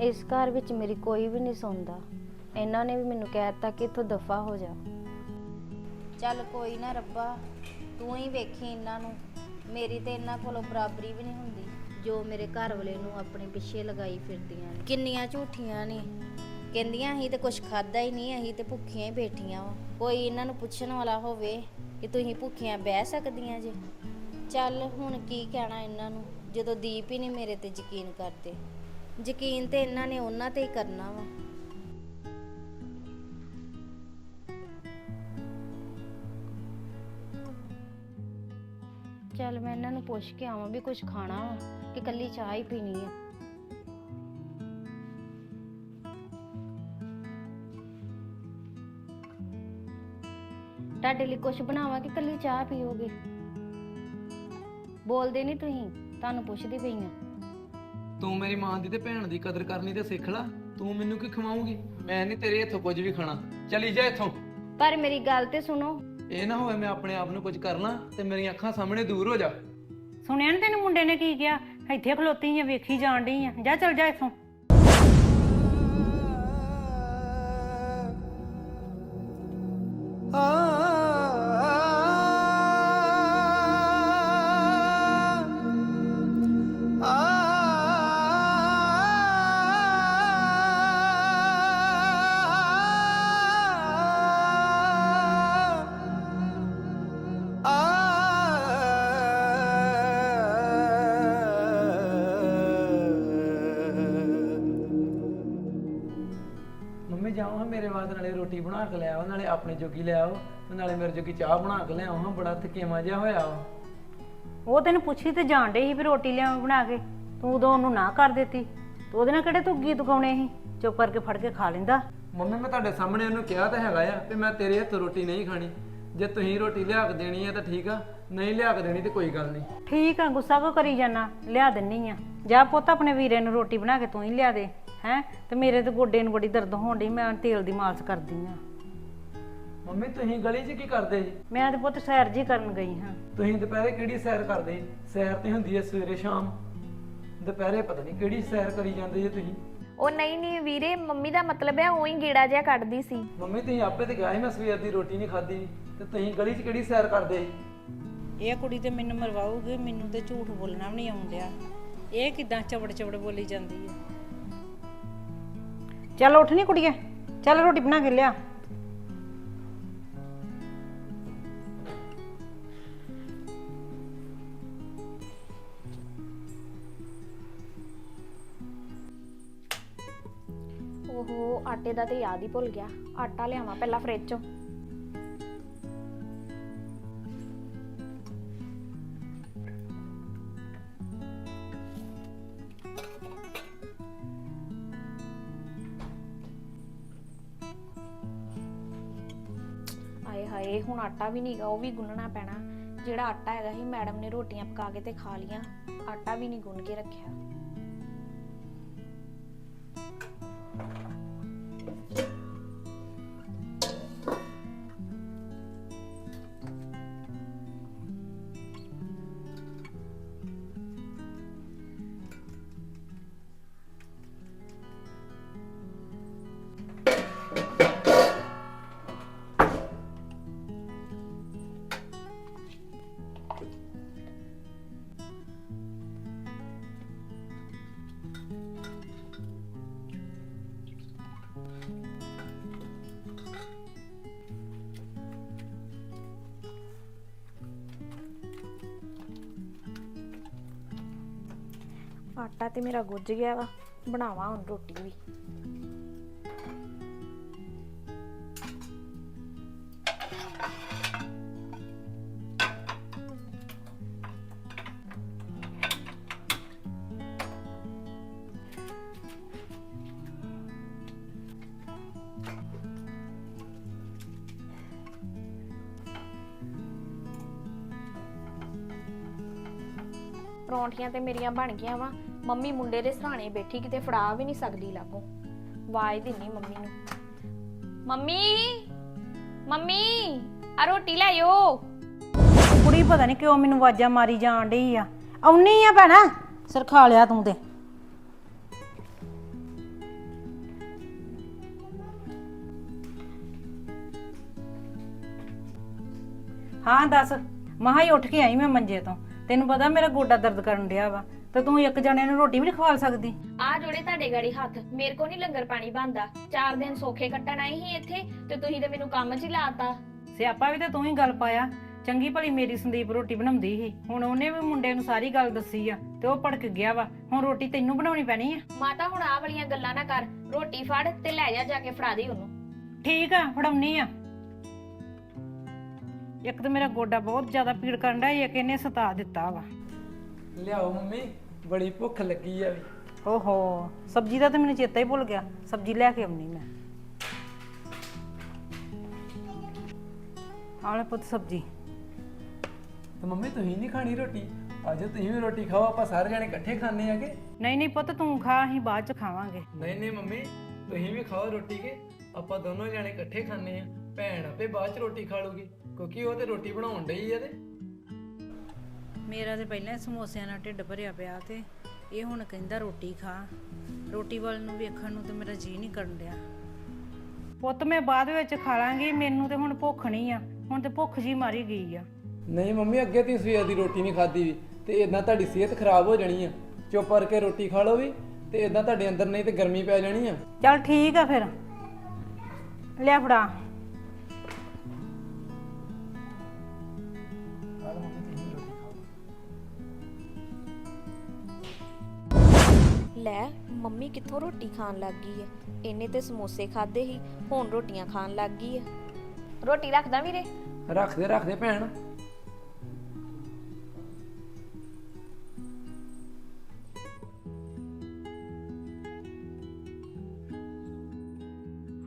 ਇਸ ਘਰ ਵਿੱਚ ਮੇਰੀ ਕੋਈ ਵੀ ਨਹੀਂ ਸੁਣਦਾ ਇਹਨਾਂ ਨੇ ਵੀ ਮੈਨੂੰ ਕਹਿ ਦਿੱਤਾ ਕਿ ਇੱਥੋਂ ਦਫਾ ਹੋ ਜਾ। ਚੱਲ ਕੋਈ ਨਾ ਰੱਬਾ, ਤੂੰ ਹੀ ਵੇਖੀ ਇਹਨਾਂ ਨੂੰ। ਮੇਰੀ ਤੇ ਇਹਨਾਂ ਕੋਲੋਂ ਬਰਾਬਰੀ ਵੀ ਨਹੀਂ ਹੁੰਦੀ, ਜੋ ਮੇਰੇ ਘਰ ਵਾਲੇ ਨੂੰ ਆਪਣੇ ਪਿੱਛੇ ਲਗਾਈ ਫਿਰਦੀਆਂ ਨੇ। ਕਿੰਨੀਆਂ ਝੂਠੀਆਂ ਨੇ। ਕਹਿੰਦੀਆਂ, ਅਸੀਂ ਤੇ ਕੁਝ ਖਾਦਾ ਹੀ ਨਹੀਂ, ਅਸੀਂ ਤੇ ਭੁੱਖੀਆਂ ਹੀ ਬੈਠੀਆਂ ਵਾ। ਕੋਈ ਇਹਨਾਂ ਨੂੰ ਪੁੱਛਣ ਵਾਲਾ ਹੋਵੇ ਕਿ ਤੁਸੀਂ ਭੁੱਖੀਆਂ ਬਹਿ ਸਕਦੀਆਂ ਜੇ। ਚੱਲ ਹੁਣ ਕੀ ਕਹਿਣਾ ਇਹਨਾਂ ਨੂੰ, ਜਦੋਂ ਦੀਪ ਹੀ ਨਹੀਂ ਮੇਰੇ ਤੇ ਯਕੀਨ ਕਰਦੇ। ਯਕੀਨ ਤੇ ਇਹਨਾਂ ਨੇ ਉਹਨਾਂ ਤੇ ਹੀ ਕਰਨਾ ਵਾ। ਚੱਲ ਮੈਂ ਇਹਨਾਂ ਨੂੰ ਪੁੱਛ ਕੇ ਆਵਾਂ ਵੀ ਕੁਝ ਖਾਣਾ ਵਾ ਕਿ ਕੱਲੀ ਚਾਹ ਹੀ ਪੀਣੀ ਆ। ਤੁਹਾਡੇ ਲਈ ਕੁਝ ਬਣਾਵਾਂ ਕਿ ਕੱਲੀ ਚਾਹ ਪੀਓਗੇ? ਬੋਲਦੇ ਨਹੀਂ ਤੁਸੀਂ, ਤੁਹਾਨੂੰ ਪੁੱਛਦੀ ਪਈ ਆ। ਤੂੰ ਮੇਰੀ ਮਾਂ ਦੀ ਤੇ ਭੈਣ ਦੀ ਕਦਰ ਕਰਨੀ ਤੇ ਸਿੱਖ ਲੈ। ਤੂੰ ਮੈਨੂੰ ਕੀ ਖਵਾਉਂਗੀ ਮੈਂ ਨਹੀਂ ਤੇਰੇ ਹੱਥੋਂ ਕੁਝ ਵੀ ਖਾਣਾ। ਚਲੀ ਜਾ ਇੱਥੋਂ। ਪਰ ਮੇਰੀ ਗੱਲ ਤੇ ਸੁਣੋ। ਇਹ ਨਾ ਹੋਵੇ ਮੈਂ ਆਪਣੇ ਆਪ ਨੂੰ ਕੁਝ ਕਰਨਾ ਤੇ ਮੇਰੀਆਂ ਅੱਖਾਂ ਸਾਹਮਣੇ ਦੂਰ ਹੋ ਜਾ। ਸੁਣਿਆ ਨੀ ਤੈਨੂੰ ਮੁੰਡੇ ਨੇ ਕੀ ਕਿਹਾ? ਇੱਥੇ ਖਲੋਤੀ ਆ ਵੇਖੀ ਜਾਣ ਡਈ ਆ। ਜਾ ਚਲ ਜਾ ਇੱਥੋਂ। ਮੰਮੀ ਵਾਸਤੇ ਨਾਲੇ ਰੋਟੀ ਬਣਾ ਕੇ ਲਿਆਓ ਨਾਲੇ ਆਪਣੇ ਜੋਗੀ ਲਿਆਓ ਤੇ ਨਾਲੇ ਮੇਰੇ ਜੋਗੀ ਚਾਹ ਬਣਾ ਕੇ ਲਿਆਓ ਹਾਂ ਬੜਾ ਥਕੇਵਾ ਜਿਹਾ ਹੋਇਆ ਵਾ। ਉਹ ਤੈਨੂੰ ਪੁੱਛੀ ਤੇ ਜਾਣ ਡਈ ਸੀ ਵੀ ਰੋਟੀ ਲਿਆਵਾਂ ਬਣਾ ਕੇ। ਤੂੰ ਉਦੋਂ ਉਹਨੂੰ ਨਾ ਕਰ ਦਿੱਤੀ। ਤੇ ਉਹਦੇ ਨਾਲ ਕਿਹੜੇ ਤੂੰ ਗੀਤ ਗਾਉਣੇ ਸੀ? ਚੁੱਪ ਕਰਕੇ ਫੜ ਕੇ ਖਾ ਲੈਂਦਾ। ਮੰਮੀ ਮੈਂ ਤੁਹਾਡੇ ਸਾਹਮਣੇ ਉਹਨੂੰ ਕਿਹਾ ਤਾਂ ਹੈਗਾ ਆ ਕਿ ਮੈਂ ਤੇਰੇ ਹੱਥੋਂ ਰੋਟੀ ਨਹੀਂ ਖਾਣੀ। ਜੇ ਤੁਸੀਂ ਰੋਟੀ ਲਿਆ ਕੇ ਦੇਣੀ ਹੈ ਤਾਂ ਠੀਕ ਆ ਨਹੀਂ ਲਿਆ ਕੇ ਦੇਣੀ ਤੇ ਕੋਈ ਗੱਲ ਨਹੀਂ। ਠੀਕ ਆ ਗੁੱਸਾ ਕੋ ਕਰੀ ਜਾਣਾ ਲਿਆ ਦਿੰਨੀ ਆ। ਜਾ ਪੁੱਤ ਆਪਣੇ ਵੀਰੇ ਨੂੰ ਰੋਟੀ ਬਣਾ ਕੇ ਤੂੰ ਹੀ ਲਿਆ ਦੇ। ਹੈ? ਤੇ ਮੇਰੇ ਤੇ ਗੋਡੇ ਨੂੰ ਬੜੀ ਦਰਦ ਹੋਣ ਡਈ ਮੈਂ ਤੇਲ ਦੀ ਮਾਲਿਸ਼ ਕਰਦੀ ਆ। ਮੰਮੀ ਤੁਸੀਂ ਗਲੀ 'ਚ ਕੀ ਕਰਦੇ ਜੀ? ਮੈਂ ਤੇ ਪੁੱਤ ਸੈਰ ਜੀ ਕਰਨ ਗਈ ਹਾਂ। ਤੁਸੀਂ ਦੁਪਹਿਰੇ ਕਿਹੜੀ ਸੈਰ ਕਰਦੇ? ਜੀ? ਸੈਰ ਤੇ ਹੁੰਦੀ ਹੈ ਸਵੇਰੇ ਸ਼ਾਮ। ਦੁਪਹਿਰੇ ਪਤਾ ਨਹੀਂ ਕਿਹੜੀ ਸੈਰ ਕਰੀ ਜਾਂਦੇ ਜੀ ਤੁਸੀਂ। ਉਹ ਨਹੀਂ ਨਹੀਂ ਵੀਰੇ ਮੰਮੀ ਦਾ ਮਤਲਬ ਹੈ ਉਹੀ ਗੇੜਾ ਜਿਹਾ ਕੱਢਦੀ ਸੀ। ਮੰਮੀ ਤੁਸੀਂ ਆਪੇ ਤੇ ਕਿਹਾ ਸੀ ਮੈਂ ਸਵੇਰ ਦੀ ਰੋਟੀ ਨਹੀਂ ਖਾਧੀ। ਤੇ ਤੁਸੀਂ ਗਲੀ 'ਚ ਕਿਹੜੀ ਸੈਰ ਕਰਦੇ ਜੀ? ਇਹ ਕੁੜੀ ਤੇ ਮੈਨੂੰ ਮਰਵਾਉਗੀ ਮੈਨੂੰ ਤੇ ਝੂਠ ਬੋਲਣਾ ਵੀ ਨਹੀਂ ਆਉਂਦਿਆ। ਇਹ ਕਿਦਾਂ ਚਵੜ ਚਵੜ ਬੋਲੀ ਜਾਂਦੀ ਹੈ ਚੱਲ ਉੱਠ ਨੀ ਕੁੜੀਏ। ਚੱਲ ਰੋਟੀ ਬਣਾ ਕੇ ਲਿਆ। ਓਹੋ, ਆਟੇ ਦਾ ਤੇ ਯਾਦ ਹੀ ਭੁੱਲ ਗਿਆ। ਆਟਾ ਲਿਆਵਾਂ ਪਹਿਲਾਂ ਫ੍ਰਿਜ ਚੋਂ। ਹਾਏ, ਹੁਣ ਆਟਾ ਵੀ ਨਹੀਂਗਾ ਉਹ ਵੀ ਗੁੰਨਣਾ ਪੈਣਾ। ਜਿਹੜਾ ਆਟਾ ਹੈਗਾ ਸੀ, ਮੈਡਮ ਨੇ ਰੋਟੀਆਂ ਪਕਾ ਕੇ ਤੇ ਖਾ ਲੀਆਂ ਆਟਾ ਵੀ ਨਹੀਂ ਗੁੰਨ ਕੇ ਰੱਖਿਆ। ਆਟਾ ਤੇ ਮੇਰਾ ਗੁੱਝ ਗਿਆ ਵਾ, ਬਣਾਵਾਂ ਹੁਣ ਰੋਟੀ ਵੀ। ਪਰੌਂਠੀਆਂ ਤੇ ਮੇਰੀਆਂ ਬਣ ਗਈਆਂ ਵਾ ਮੰਮੀ ਮੁੰਡੇ ਦੇ ਸਹਾਣੇ ਬੈਠੀ ਕਿਤੇ ਫੜਾ ਵੀ ਨਹੀਂ ਸਕਦੀ ਲੱਗੋ। ਆਵਾਜ਼ ਦਿੰਨੀ ਮੰਮੀ ਨੂੰ। ਮੰਮੀ ਮੰਮੀ ਆ ਰੋਟੀ ਲਾਇਓ ਕੁੜੀ ਪਤਾ ਨਹੀਂ ਕਿਉਂ ਮੈਨੂੰ ਆਵਾਜ਼ਾਂ ਮਾਰੀ ਜਾਣ ਢਈ ਆ। ਆਉਣੀ ਆ ਭੈਣਾ। ਸਿਰ ਖਾ ਲਿਆ ਤੂੰ ਤੇ। ਹਾਂ ਦੱਸ, ਮਹਾ ਉੱਠ ਕੇ ਆਈ ਮੈਂ ਮੰਜੇ ਤੋਂ। ਤੈਨੂੰ ਪਤਾ ਮੇਰਾ ਗੋਡਾ ਦਰਦ ਕਰਨ ਡਿਆ ਵਾ। ਤੇ ਤੂੰ ਇੱਕ ਜਣੇ ਨੂੰ ਰੋਟੀ ਵੀ ਨਹੀਂ ਖਵਾ ਸਕਦੀ। ਆ ਜੋੜੇ ਤੁਹਾਡੇ ਗਾੜੀ ਹੱਥ ਮੇਰੇ ਕੋ ਨਹੀਂ ਲੰਗਰ ਪਾਣੀ ਬੰਦਾ ਚਾਰ ਦਿਨ ਸੋਖੇ ਕੱਟਣ ਆਈ ਸੀ ਇੱਥੇ ਤੇ ਤੁਸੀਂ ਤੇ ਮੈਨੂੰ ਕੰਮ 'ਚ ਹੀ ਲਾਤਾ ਸਿਆਪਾ ਵੀ ਤੇ ਤੂੰ ਹੀ ਗੱਲ ਪਾਇਆ। ਚੰਗੀ ਭਲੀ ਮੇਰੀ ਸੰਦੀਪ ਰੋਟੀ ਬਣਾਉਂਦੀ ਸੀ। ਹੁਣ ਉਹਨੇ ਵੀ ਮੁੰਡੇ ਨੂੰ ਸਾਰੀ ਗੱਲ ਦੱਸੀ ਆ ਤੇ ਉਹ ਭੜਕ ਗਿਆ ਵਾ। ਹੁਣ ਰੋਟੀ ਤੈਨੂੰ ਬਣਾਉਣੀ ਪੈਣੀ ਆ? ਮਾਤਾ ਹੁਣ ਆ ਵਾਲੀਆਂ ਗੱਲਾਂ ਨਾ ਕਰ। ਰੋਟੀ ਫੜ ਤੇ ਲੈ ਜਾ ਜਾ ਕੇ ਫੜਾ ਦੇ ਉਹਨੂੰ। ਠੀਕ ਆ ਫੜਾਉਣੀ ਆ। ਇੱਕ ਤਾਂ ਮੇਰਾ ਗੋਡਾ ਬਹੁਤ ਜ਼ਿਆਦਾ ਪੀੜ ਕਰਨ ਡਿਆ ਇੱਕ ਇਹਨੇ ਸਤਾ ਦਿੱਤਾ ਵਾ। ਲਿਆਓ ਮੰਮੀ ਬੜੀ ਭੁੱਖ ਲੱਗੀ ਆ ਵੀ। ਓਹੋ ਸਬਜ਼ੀ ਦਾ ਤਾਂ ਮੈਨੂੰ ਚੇਤਾ ਹੀ ਭੁੱਲ ਗਿਆ। ਸਬਜ਼ੀ ਲੈ ਕੇ ਆਉਣੀ ਮੈਂ। ਆਲੇ ਪੁੱਤ ਸਬਜ਼ੀ। ਤੇ ਮੰਮੀ ਤੁਸੀਂ ਨਹੀਂ ਖਾਣੀ ਰੋਟੀ? ਅੱਜ ਤੁਸੀਂ ਵੀ ਰੋਟੀ ਖਾਓ ਆਪਾਂ ਸਾਰੇ ਜਣੇ ਇਕੱਠੇ ਖਾਣੇ ਆਗੇ। ਨਹੀਂ ਨਹੀਂ ਪੁੱਤ ਤੂੰ ਖਾ ਅਸੀਂ ਬਾਅਦ ਚ ਖਾਵਾਂਗੇ। ਨਹੀਂ ਨਹੀਂ ਮੰਮੀ ਤੁਸੀਂ ਵੀ ਖਾਓ ਰੋਟੀ ਕੇ। ਆਪਾਂ ਦੋਨੋਂ ਜਣੇ ਇਕੱਠੇ ਖਾਣੇ ਆ। ਭੈਣ ਆਪੇ ਬਾਅਦ ਚ ਰੋਟੀ ਖਾ ਲੂਗੀ ਕਿਉਂਕਿ ਉਹ ਤੇ ਰੋਟੀ ਬਣਾਉਣ ਡਈ ਆ ਤੇ। ਮੇਰਾ ਤੇ ਪਹਿਲਾਂ ਹੀ ਸਮੋਸਿਆਂ ਨਾਲ ਢਿੱਡ ਭਰਿਆ ਪਿਆ ਤੇ ਇਹ ਹੁਣ ਕਹਿੰਦਾ ਰੋਟੀ ਖਾ। ਰੋਟੀ ਵੱਲ ਨੂੰ ਵੇਖਣ ਨੂੰ ਤੇ ਮੇਰਾ ਜੀ ਨਹੀਂ ਕਰਨ ਡਿਆ। ਪੁੱਤ ਮੈਂ ਬਾਅਦ ਵਿੱਚ ਖਾ ਲਾਂਗੀ ਮੈਨੂੰ ਤੇ ਹੁਣ ਭੁੱਖ ਨਹੀਂ ਆ ਹੁਣ ਤੇ ਭੁੱਖ ਜੀ ਮਾਰੀ ਗਈ ਆ। ਨਹੀਂ ਮੰਮੀ ਅੱਗੇ ਤੀ ਸਵੇਰ ਦੀ ਰੋਟੀ ਨਹੀਂ ਖਾਦੀ ਵੀ ਤੇ ਇਦਾਂ ਤੁਹਾਡੀ ਸਿਹਤ ਖਰਾਬ ਹੋ ਜਾਣੀ ਆ। ਚੁੱਪ ਕਰਕੇ ਰੋਟੀ ਖਾ ਲਓ ਵੀ ਤੇ ਇਦਾਂ ਤੁਹਾਡੇ ਅੰਦਰ ਨਹੀਂ ਤੇ ਗਰਮੀ ਪੈ ਜਾਣੀ ਆ। ਚੱਲ ਠੀਕ ਆ ਫਿਰ। ਲਿਆ ਫੜਾ। ਲੈ ਮੰਮੀ ਕਿੱਥੋਂ ਰੋਟੀ ਖਾਣ ਲੱਗ ਗਈ ਹੈ ਇਹਨੇ ਤੇ ਸਮੋਸੇ ਖਾਦੇ ਸੀ ਹੁਣ ਰੋਟੀਆਂ ਖਾਣ ਲੱਗ ਗਈ ਹੈ ਰੋਟੀ ਰੱਖਦਾ ਵੀਰੇ? ਰੱਖਦੇ ਰੱਖਦੇ ਭੈਣ।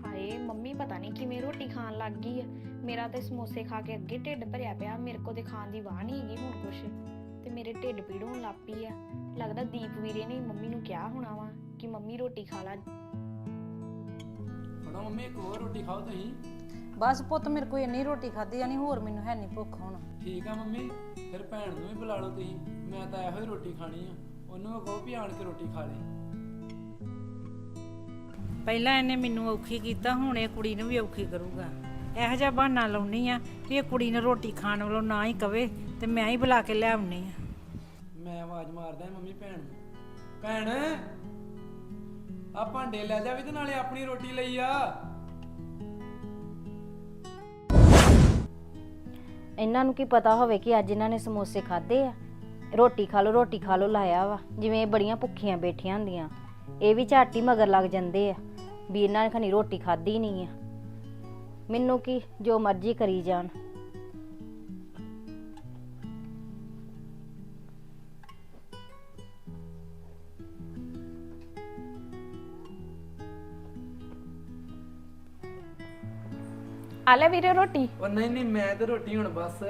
ਹਾਏ ਮੰਮੀ ਪਤਾ ਨਹੀਂ ਕਿਵੇਂ ਰੋਟੀ ਖਾਣ ਲੱਗ ਗਈ ਹੈ ਮੇਰਾ ਤੇ ਸਮੋਸੇ ਖਾ ਕੇ ਅੱਗੇ ਢਿੱਡ ਭਰਿਆ ਪਿਆ ਮੇਰੇ ਕੋ ਤੇ ਖਾਣ ਦੀ ਵਾਹ ਨਹੀਂ ਹੈਗੀ ਹੁਣ ਕੁਛ। ਮੇਰੇ ਢਿੱਡ ਪੀੜ ਹੋਣ ਲੱਗ ਪਈ ਆ। ਲੱਗਦਾ ਦੀਪ ਵੀਰੇ ਨੇ ਮੰਮੀ ਨੂੰ ਕਿਹਾ ਹੋਣਾ ਵਾ ਕਿ ਮੰਮੀ ਰੋਟੀ ਖਾ ਲੈ। ਫੜੋ ਮੰਮੀ ਇੱਕ ਹੋਰ ਰੋਟੀ ਖਾਓ ਤੁਸੀਂ। ਬਸ ਪੁੱਤ ਮੇਰੇ ਕੋਈ ਇੰਨੀ ਰੋਟੀ ਖਾਦੀ ਜਾਣੀ ਹੋਰ ਮੈਨੂੰ ਹੈ ਨਹੀਂ ਭੁੱਖ ਹੁਣ। ਠੀਕ ਆ ਮੰਮੀ ਫਿਰ ਭੈਣ ਨੂੰ ਵੀ ਬੁਲਾ ਲਓ ਤੁਸੀਂ। ਮੈਂ ਤਾਂ ਇਹੋ ਹੀ ਰੋਟੀ ਖਾਣੀ ਆ। ਉਹਨੂੰ ਕਹੋ ਵੀ ਆਣ ਕੇ ਰੋਟੀ ਖਾ ਲੈ। ਪਹਿਲਾਂ ਇਹਨੇ ਮੈਨੂੰ ਔਖੀ ਕੀਤਾ ਹੁਣ ਇਹ ਕੁੜੀ ਨੂੰ ਵੀ ਔਖੀ ਕਰੂਗਾ। ਇਹੋ ਜਿਹਾ ਬਹਾਨਾ ਲਾਉਣੀ ਆ ਵੀ ਇਹ ਕੁੜੀ ਨੇ ਰੋਟੀ ਖਾਣ ਵੱਲੋਂ ਨਾ ਹੀ ਕਵੇ ਤੇ ਮੈਂ ਹੀ ਬੁਲਾ ਕੇ ਲਿਆਉਣੀ ਆ। ਮੈਂ ਆਵਾਜ਼ ਮੰਮੀ ਭੈਣ ਨੂੰ। ਭੈਣ ਆ ਭਾਂਡੇ ਲੈ ਜਾ ਵੀ ਤੇ ਨਾਲੇ ਆਪਣੀ ਰੋਟੀ ਲਈ ਆ। ਇਹਨਾਂ ਨੂੰ ਕੀ ਪਤਾ ਹੋਵੇ ਕਿ ਅੱਜ ਇਹਨਾਂ ਨੇ ਸਮੋਸੇ ਖਾਦੇ ਆ। ਰੋਟੀ ਖਾ ਲੋ ਰੋਟੀ ਖਾ ਲੋ ਲਾਇਆ ਵਾ। ਜਿਵੇਂ ਇਹ ਬੜੀਆਂ ਭੁੱਖੀਆਂ ਬੈਠੀਆਂ ਹੁੰਦੀਆਂ। ਇਹ ਵੀ ਝਾਟੀ ਮਗਰ ਲੱਗ ਜਾਂਦੇ ਆ ਵੀ ਇਹਨਾਂ ਨੇ ਖਣੀ ਰੋਟੀ ਖਾਦੀ ਨਹੀਂ ਆ। ਮੈਨੂੰ ਕੀ ਜੋ ਮਰਜ਼ੀ ਕਰੀ ਜਾਣ। ਆ ਲੈ ਵੀਰੇ ਰੋਟੀ। ਉਹ ਨਹੀਂ ਨਹੀਂ ਮੈਂ ਤੇ ਰੋਟੀ ਹੁਣ ਬਸ।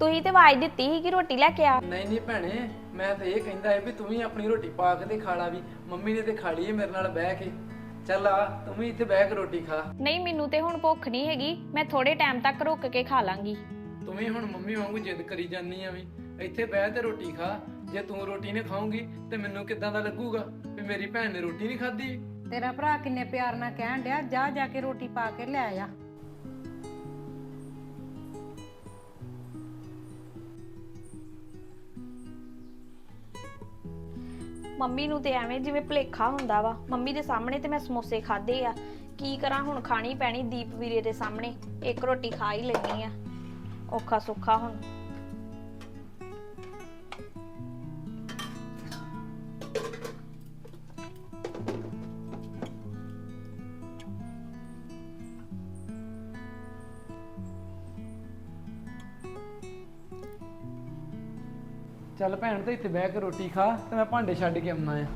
ਤੁਸੀਂ ਤੇ ਆਵਾਜ਼ ਦਿੱਤੀ ਸੀ ਕਿ ਰੋਟੀ ਲੈ ਕੇ ਆ। ਨਹੀਂ ਨਹੀਂ ਭੈਣੇ ਮੈਂ ਤਾਂ ਇਹ ਕਹਿੰਦਾ ਹੈ ਵੀ ਤੂੰ ਵੀ ਆਪਣੀ ਰੋਟੀ ਪਾ ਕੇ ਤੇ ਖਾ ਲਾ ਵੀ। ਮੰਮੀ ਨੇ ਤੇ ਖਾ ਲਈ ਹੈ ਮੇਰੇ ਨਾਲ ਬਹਿ ਕੇ। ਚੱਲ ਆ ਤੂੰ ਵੀ ਇੱਥੇ ਬਹਿ ਕੇ ਰੋਟੀ ਖਾ। ਨਹੀਂ ਮੈਨੂੰ ਤੇ ਹੁਣ ਭੁੱਖ ਨਹੀਂ ਹੈਗੀ। ਮੈਂ ਥੋੜੇ ਟਾਈਮ ਤੱਕ ਰੁਕ ਕੇ ਖਾ ਲਾਂਗੀ। ਤੂੰ ਵੀ ਹੁਣ ਮੰਮੀ ਵਾਂਗੂ ਜਿੱਦ ਕਰੀ ਜਾਂਦੀ ਆ ਵੀ। ਇੱਥੇ ਬਹਿ ਤੇ ਰੋਟੀ ਖਾ। ਜੇ ਤੂੰ ਰੋਟੀ ਨਹੀਂ ਖਾਉਂਗੀ ਤੇ ਮੈਨੂੰ ਕਿੱਦਾਂ ਦਾ ਲੱਗੂਗਾ ਵੀ ਮੇਰੀ ਭੈਣ ਨੇ ਰੋਟੀ ਨਹੀਂ ਖਾਧੀ? ਤੇਰਾ ਭਰਾ ਕਿੰਨੇ ਪਿਆਰ ਨਾਲ ਕਹਿਣ ਡਿਆ ਜਾ ਜਾ ਕੇ ਰੋਟੀ ਪਾ ਕੇ ਲੈ ਆ। ਮੰਮੀ ਨੂੰ ਤੇ ਐਵੇਂ ਜਿਵੇਂ ਭੁਲੇਖਾ ਹੁੰਦਾ ਵਾ। ਮੰਮੀ ਦੇ ਸਾਹਮਣੇ ਤੇ ਮੈਂ ਸਮੋਸੇ ਖਾਦੇ ਆ। ਕੀ ਕਰਾਂ ਹੁਣ ਖਾਣੀ ਪੈਣੀ ਦੀਪ ਵੀਰੇ ਦੇ ਸਾਹਮਣੇ। ਇੱਕ ਰੋਟੀ ਖਾ ਹੀ ਲੈਣੀ ਆ। ਔਖਾ ਸੁੱਖਾ ਹੁਣ। ਚੱਲ ਭੈਣ, ਤੇ ਇੱਥੇ ਬਹਿ ਕੇ ਰੋਟੀ ਖਾ, ਤੇ ਮੈਂ ਭਾਂਡੇ ਛੱਡ ਕੇ ਆਉਣਾ ਆ।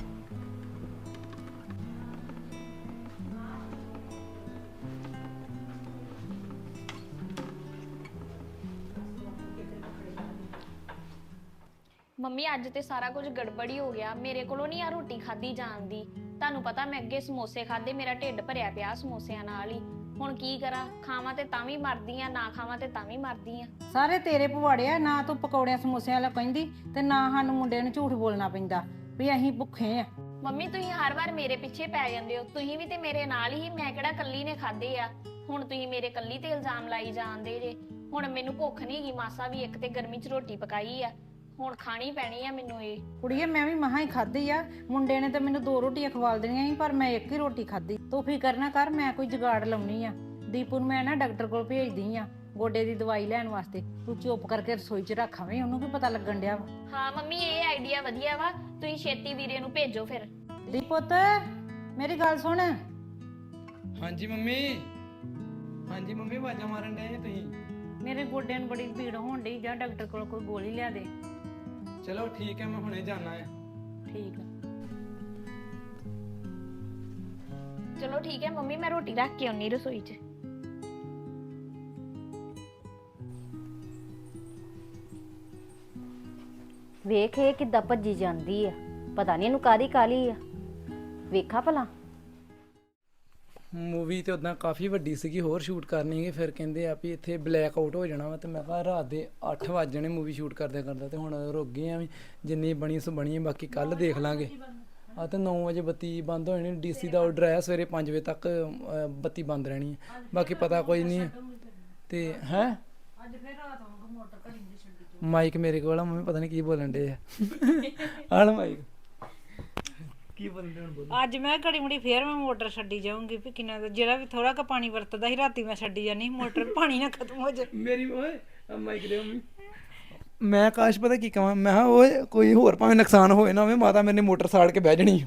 ਮੰਮੀ, ਅੱਜ ਤੇ ਸਾਰਾ ਕੁਝ ਗੜਬੜੀ ਹੋ ਗਿਆ। ਮੇਰੇ ਕੋਲੋਂ ਨਹੀਂ ਆ ਰੋਟੀ ਖਾਦੀ ਜਾਂਦੀ ਤੁਹਾਨੂੰ ਪਤਾ ਮੈਂ ਅੱਗੇ ਸਮੋਸੇ ਖਾਦੇ ਮੇਰਾ ਢਿੱਡ ਭਰਿਆ ਪਿਆ ਸਮੋਸਿਆਂ ਨਾਲ ਹੀ। ਹੁਣ ਕੀ ਕਰਾਂ? ਖਾਵਾਂ ਤੇ ਤਾਂ ਵੀ ਮਰਦੀ ਆ ਨਾ ਖਾਵਾਂ ਤੇ ਤਾਂ ਵੀ ਮਰਦੀ ਆ। ਸਾਰੇ ਤੇਰੇ ਪਵਾੜੇ ਆ ਨਾ ਤੂੰ ਪਕੌੜਿਆਂ ਸਮੋਸਿਆਂ ਵਾਲਾ ਕਹਿੰਦੀ ਤੇ ਨਾ ਸਾਨੂੰ ਮੁੰਡੇ ਨੂੰ ਝੂਠ ਬੋਲਣਾ ਪੈਂਦਾ ਵੀ ਅਸੀਂ ਭੁੱਖੇ ਆ। ਮੰਮੀ ਤੁਸੀਂ ਹਰ ਵਾਰ ਮੇਰੇ ਪਿੱਛੇ ਪੈ ਜਾਂਦੇ ਹੋ। ਤੁਸੀਂ ਵੀ ਤੇ ਮੇਰੇ ਨਾਲ ਹੀ ਮੈਂ ਕਿਹੜਾ ਕੱਲੀ ਨੇ ਖਾਦੇ ਆ? ਹੁਣ ਤੁਸੀਂ ਮੇਰੇ ਕੱਲੀ ਤੇ ਇਲਜ਼ਾਮ ਲਾਈ ਜਾਂਦੇ ਜੇ। ਹੁਣ ਮੈਨੂੰ ਭੁੱਖ ਨਹੀਂ ਗਈ ਮਾਸਾ ਵੀ ਇੱਕ ਤੇ ਗਰਮੀ 'ਚ ਰੋਟੀ ਪਕਾਈ ਆ। ਹੁਣ ਖਾਣੀ ਪੈਣੀ ਆ ਮੈਨੂੰ ਇਹ। ਕੁੜੀਏ ਮੈਂ ਵੀ ਮਹਾ ਹੀ ਖਾਧੀ ਆ। ਮੁੰਡੇ ਨੇ ਤਾਂ ਮੈਨੂੰ ਦੋ ਰੋਟੀਆਂ ਖਵਾਲ ਦੇਣੀਆਂ ਸੀ ਪਰ ਮੈਂ ਇੱਕ ਹੀ ਰੋਟੀ ਖਾਧੀ। ਤੂੰ ਫਿਕਰ ਨਾ ਕਰ ਮੈਂ ਕੋਈ ਜੁਗਾੜ ਲਾਉਣੀ ਆ। ਦੀਪੂ ਨੂੰ ਮੈਂ ਨਾ ਡਾਕਟਰ ਕੋਲ ਭੇਜਦੀ ਆ ਗੋਡੇ ਦੀ ਦਵਾਈ ਲੈਣ ਵਾਸਤੇ। ਤੂੰ ਚੁੱਪ ਕਰਕੇ ਰਸੋਈ 'ਚ ਰੱਖਾਵੇਂ ਉਹਨੂੰ ਕੀ ਪਤਾ ਲੱਗਣ ਡਿਆ ਵਾ? ਹਾਂ ਮੰਮੀ ਇਹ ਆਈਡੀਆ ਵਧੀਆ ਵਾ। ਤੁਸੀਂ ਛੇਤੀ ਵੀਰੇ ਨੂੰ ਭੇਜੋ ਫਿਰ। ਦੀਪੁੱਤ ਮੇਰੀ ਗੱਲ ਸੁਣ। ਹਾਂਜੀ ਮੰਮੀ। ਹਾਂਜੀ ਮੰਮੀ ਆਵਾਜ਼ਾਂ ਮਾਰਨ ਡਏ ਜੀ ਤੁਸੀਂ। ਮੇਰੇ ਗੋਡਿਆਂ ਨੂੰ ਬੜੀ ਪੀੜ ਹੋਣ ਡਈ ਜਾਂ ਡਾਕਟਰ ਕੋਲ ਕੋਈ ਗੋਲੀ ਲਿਆ ਦੇ। ਚਲੋ ਠੀਕ ਹੈ ਮੈਂ ਹੁਣੇ ਜਾਣਾ ਹੈ ਠੀਕ ਆ। ਚਲੋ ਠੀਕ ਹੈ ਮੰਮੀ ਮੈਂ ਰੋਟੀ ਰੱਖ ਕੇ ਆਉਣੀ ਰਸੋਈ 'ਚ। ਵੇਖ ਇਹ ਕਿੱਦਾਂ ਭੱਜੀ ਜਾਂਦੀ ਆ। ਪਤਾ ਨਹੀਂ ਇਹਨੂੰ ਕਾਦੀ ਕਾਲੀ ਆ। ਵੇਖਾ ਭਲਾ। ਮੂਵੀ ਤੇ ਉਦਾਂ ਕਾਫੀ ਵੱਡੀ ਸੀਗੀ ਹੋਰ ਸ਼ੂਟ ਕਰਨੀ ਹੈ ਫਿਰ ਕਹਿੰਦੇ ਆ ਵੀ ਇੱਥੇ ਬਲੈਕ ਆਊਟ ਹੋ ਜਾਣਾ ਵਾ ਤੇ ਮੈਂ ਕਿਹਾ ਰਾਤ ਦੇ 8 ਵਜ ਜਾਣੇ ਮੂਵੀ ਸ਼ੂਟ ਕਰਦੇ ਕਰਦੇ ਤੇ ਹੁਣ ਰੁਕ ਗਏ ਆ ਵੀ ਜਿੰਨੀ ਬਣੀ ਸੋ ਬਣੀ ਬਾਕੀ ਕੱਲ ਦੇਖ ਲਾਂਗੇ। ਆ ਤੇ 9 ਵਜੇ ਬੱਤੀ ਬੰਦ ਹੋ ਜਾਣੀ ਡੀਸੀ ਦਾ ਆਰਡਰ ਆਇਆ ਸਵੇਰੇ 5 ਵਜੇ ਤੱਕ ਅ, ਬੱਤੀ ਬੰਦ ਰਹਿਣੀ ਹੈ। ਬਾਕੀ ਪਤਾ ਕੋਈ ਨਹੀਂ। ਤੇ ਹੈ? ਅੱਜ ਫੇਰ ਰਾਤ ਵਾਂਗ ਮੋਟਰ ਘੜੀ ਦੀ ਛੱਡੀ ਮਾਈਕ ਮੇਰੇ ਕੋਲ ਆ ਮੰਮੀ ਪਤਾ ਨਹੀਂ ਕੀ ਬੋਲਣ ਦੇ ਆ। ਆਣ ਮਾਈਕ। ਕੀ ਬੋਲਣ ਦੇ ਹੁਣ ਬੋਲ। ਅੱਜ ਮੈਂ ਘੜੀ ਮੁੜੀ ਫੇਰ ਮੈਂ ਮੋਟਰ ਛੱਡੀ ਜਾਊਂਗੀ ਵੀ ਕਿੰਨਾ ਕੁ- ਜਿਹੜਾ ਵੀ ਥੋੜਾ ਕ ਪਾਣੀ ਵਰਤਦਾ ਸੀ ਰਾਤੀ ਮੈਂ ਛੱਡੀ ਜਾਨੀ ਮੋਟਰ ਪਾਣੀ ਨਾ ਖਤਮ ਹੋ ਜਾਏ। ਮੇਰੀ ਓਏ ਮਾਈਕ ਦੇ ਮੰਮੀ। ਮੈਂ ਆਕਾਸ਼ ਪਤਾ ਕੀ ਕਹਾਂ ਮੈਂ ਕਿਹਾ, ਓਏ, ਕੋਈ ਹੋਰ ਭਾਵੇਂ ਨੁਕਸਾਨ ਹੋਏ ਨਾ ਹੋਵੇ, ਮਾਤਾ ਮੇਰੇ ਮੋਟਰ ਸਾੜ ਕੇ ਬਹਿ ਜਣੀ